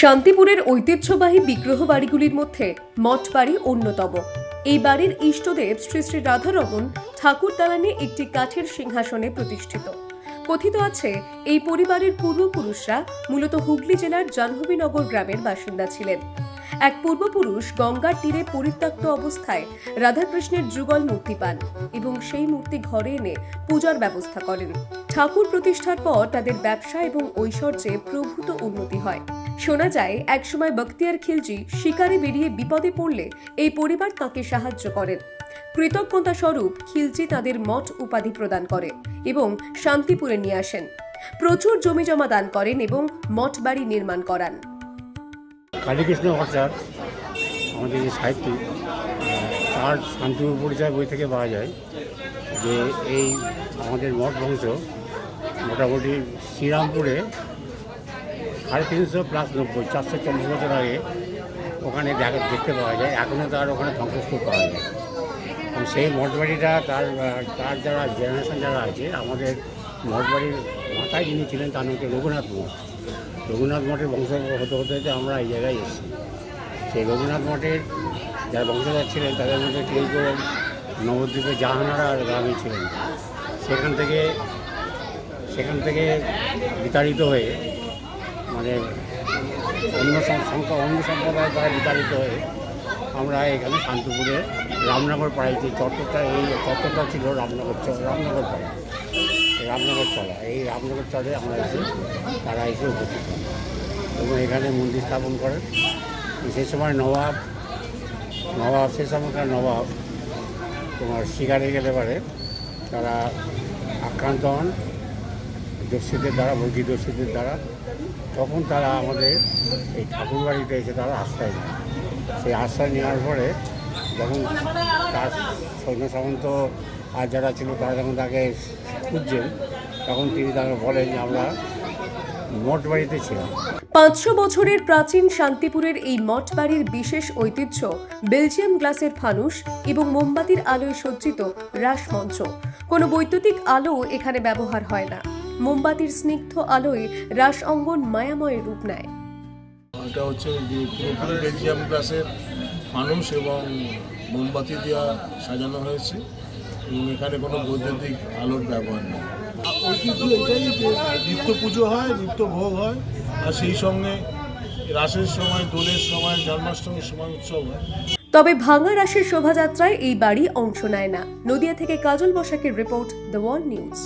শান্তিপুরের ঐতিহ্যবাহী বিগ্রহ বাড়িগুলির মধ্যে মঠ বাড়ি অন্যতম। এই বাড়ির ইষ্টদেব শ্রী শ্রী রাধারমন ঠাকুর দালানে একটি কাঠের সিংহাসনে প্রতিষ্ঠিত। কথিত আছে, এই পরিবারের পূর্বপুরুষরা মূলত হুগলি জেলার জাহ্নবীনগর গ্রামের বাসিন্দা ছিলেন। এক পূর্বপুরুষ গঙ্গার তীরে পরিত্যক্ত অবস্থায় রাধাকৃষ্ণের যুগল মূর্তি পান এবং সেই মূর্তি ঘরে এনে পূজার ব্যবস্থা করেন। ঠাকুর প্রতিষ্ঠার পর তাদের ব্যবসা এবং ঐশ্বর্যে প্রভূত উন্নতি হয়। শোনা যায়, একসময় বখতিয়ার খিলজি শিকারে বেরিয়ে বিপদে পড়লে এই পরিবার তাকে সাহায্য করেন। কৃতজ্ঞতা স্বরূপ খিলজি তাদের মঠ উপাধি প্রদান করে এবং শান্তিপুরে নিয়ে আসেন। প্রচুর জমি জমা দান করেন এবং মঠ বাড়ি নির্মাণ করান। কালীকৃষ্ণ আমাদের যে তার শান্তিপুর পরিচয় বই থেকে পাওয়া যায় যে এই আমাদের মঠ বংশ মোটামুটি শ্রীরামপুরে সাড়ে তিনশো প্লাস নব্বই, চারশো চল্লিশ বছর আগে ওখানে দেখা দেখতে পাওয়া যায় এখনও তার ওখানে ধ্বংসস্তূপ পাওয়া যায়। সেই মঠবাড়িটা তার তার যারা জেনারেশন যারা আছে, আমাদের মঠবাড়ির মাথায় যিনি ছিলেন তার নাম রঘুনাথ মঠ। রঘুনাথ মঠের বংশ হতে হতে হতে আমরা এই জায়গায় এসেছি। সেই রঘুনাথ মঠের যারা বংশধর ছিলেন, তাদের মধ্যে কেউ কেউ নবদ্বীপে জাহানারা গ্রামে ছিলেন। সেখান থেকে সেখান থেকে বিতাড়িত হয়ে মানে অন্য সংখ্যা অন্য সম্প্রদায় দ্বারা বিতাড়িত হয়ে আমরা এখানে শান্তিপুরে রামনগর পাড়ায় যে চত্বরটা এই চত্বরটা ছিল রামনগর রামনগর পাড়া। রামনগর চলা এই রামনগর চলে আমরা এসে তারা এসে উপস্থিত এবং এখানে মন্দির স্থাপন করেন। সেই সময় নবাব নবাব, সে সময়কার নবাব তোমার শিকারে গেলে পারে তারা আক্রান্ত হন। দস্যুদের দ্বারা বর্গী দস্যুদের দ্বারা, তখন তারা আমাদের এই ঠাকুর বাড়িতে এসে তারা আশ্রয় নেয়। সেই আশ্রয় নেওয়ার পরে যখন তার সৈন্য সামন্ত আর যারা ছিল, তারা যখন তাকে খুঁজছেন, তখন তিনি তাকে বলেন, আমরা মোট বাড়িতে ছিলাম। পাঁচশো বছরের প্রাচীন শান্তিপুরের এই মঠ বাড়ির বিশেষ ঐতিহ্য, বেলজিয়াম গ্লাসের ফানুস এবং মোমবাতির আলোয় সজ্জিত রাসমঞ্চ কোনো বৈদ্যুতিক আলো এখানে ব্যবহার হয় না। মোমবাতির স্নিগ্ধ আলোয় রাস অঙ্গন মায়াময় রূপ নেয়। এটা হচ্ছে যে পুরোপুরি বেলজিয়াম গ্লাসের মানুষ এবং মোমবাতি দেওয়া সাজানো হয়েছে এবং এখানে কোনো বৈদ্যুতিক আলোর ব্যবহার নেই। ঐতিহ্য এটাই যে নিত্য পুজো হয় নিত্য ভোগ হয় আর সেই সঙ্গে রাসের সময় দোলের সময় জন্মাষ্টমীর সময় উৎসব হয়। তবে ভাঙা রাসের শোভাযাত্রায় এই বাড়ি অংশ নেয় না। নদিয়া থেকে কাজল বসাকের রিপোর্ট দ্য ওয়ার্ল্ড নিউজ।